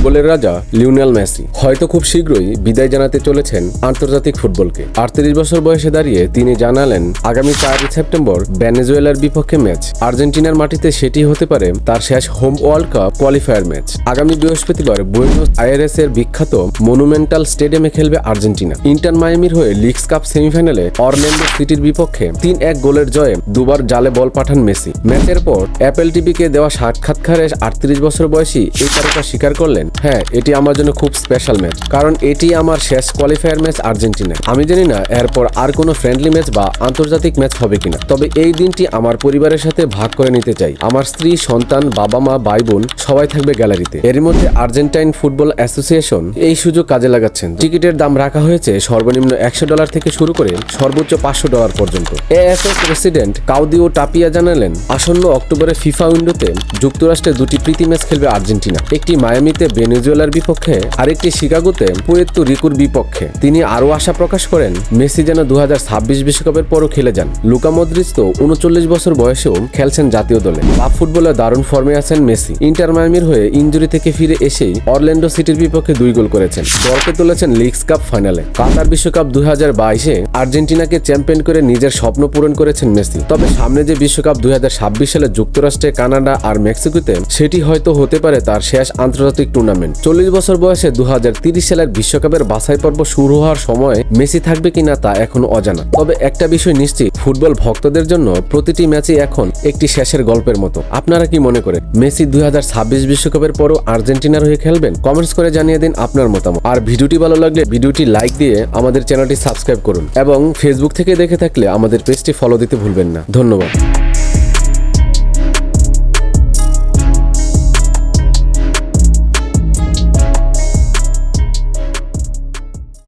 ফুটবলের রাজা Lionel Messi. হয়তো খুব শীঘ্রই বিদায় জানাতে চলেছেন আন্তর্জাতিক ফুটবলকে। আটত্রিশ বছর বয়সে দাঁড়িয়ে তিনি জানালেন, আগামী চারই সেপ্টেম্বর ভেনেজুয়েলার বিপক্ষে ম্যাচ। আর্জেন্টিনার মাটিতে সেটি হতে পারে তার শেষ home world cup qualifier match. আগামী বৃহস্পতিবার বুয়েনোস আয়ারেস এর বিখ্যাত মনুমেন্টাল স্টেডিয়ামে খেলবে আর্জেন্টিনা। ইন্টার মায়ামির হয়ে লিগস কাপ সেমিফাইনালে অরল্যান্ডো সিটির বিপক্ষে তিন এক গোলের জয়ে দুবার জালে বল পাঠান মেসি। ম্যাচের পর অ্যাপেল টিভিকে দেওয়া সাক্ষাৎকারে আটত্রিশ বছর বয়সী এই তারকা স্বীকার করলেন হ্যাঁ এটি আমার জন্য খুব স্পেশাল ম্যাচ কারণ এটি আমার শেষ কোয়ালিফায়ার ম্যাচ আর্জেন্টিনা। আমি জানি না এরপর আর কোনো ফ্রেন্ডলি ম্যাচ বা আন্তর্জাতিক ম্যাচ হবে কিনা। তবে এই দিনটি আমার পরিবারের সাথে ভাগ করে নিতে চাই। আমার স্ত্রী, সন্তান বাবা মা ভাই বোন সবাই থাকবে গ্যালারিতে এর মধ্যে আর্জেন্টাইন ফুটবল অ্যাসোসিয়েশন এই সুযোগ কাজে লাগাচ্ছেন। টিকিটের দাম রাখা হয়েছে সর্বনিম্ন একশো ডলার থেকে শুরু করে সর্বোচ্চ পাঁচশো ডলার পর্যন্ত। এএফএ প্রেসিডেন্ট কাউদিও টাপিয়া জানালেন, আসন্ন অক্টোবরে ফিফা উইন্ডোতে যুক্তরাষ্ট্রে দুটি প্রীতি ম্যাচ খেলবে আর্জেন্টিনা। একটি মায়ামিতে ভেনেজুয়েলার বিপক্ষে আরেকটি শিকাগোতে পুয়ের্তো রিকুর বিপক্ষে। তিনি আরও আশা প্রকাশ করেন, মেসি যেন দু বিশ্বকাপের পরও খেলে যান। লুকা মদ্রিজ তো উনচল্লিশ বছর বয়সেও খেলছেন জাতীয় দলে। ক্লাব ফুটবলে দারুণ ফর্মে আছেন মেসি। ইন্টার মায়ামির হয়ে ইঞ্জুরি থেকে ফিরে এসেই অরল্যান্ডো সিটির বিপক্ষে দুই গোল করেছেন। দলকে তুলেছেন লিগস কাপ ফাইনালে। কাতার বিশ্বকাপ দুই হাজার বাইশে আর্জেন্টিনাকে চ্যাম্পিয়ন করে নিজের স্বপ্ন পূরণ করেছেন মেসি। তবে সামনে যে বিশ্বকাপ দুই হাজার ছাব্বিশ সালে যুক্তরাষ্ট্রে, কানাডা আর মেক্সিকোতে, সেটি হয়তো হতে পারে তার শেষ আন্তর্জাতিক টুর্নামেন্ট। চল্লিশ বছর বয়সে দু সালের বিশ্বকাপের বাছাই পর্ব শুরু হওয়ার সময় মেসি থাকবে কিনা তা এখনও অজানা। তবে একটা বিষয় নিশ্চিত, ফুটবল ভক্তদের জন্য প্রতিটি ম্যাচই এখন একটি শেষের গল্পের মতো। আপনারা কি মনে করেন, মেসি দুই বিশ্বকাপের পরও আর্জেন্টিনার হয়ে খেলবেন? কমেন্টস করে জানিয়ে দিন আপনার মতামত। আর ভিডিওটি ভালো লাগলে ভিডিওটি লাইক দিয়ে আমাদের চ্যানেলটি সাবস্ক্রাইব করুন। এবং ফেসবুক থেকে দেখে থাকলে আমাদের পেজটি ফলো দিতে ভুলবেন না। ধন্যবাদ।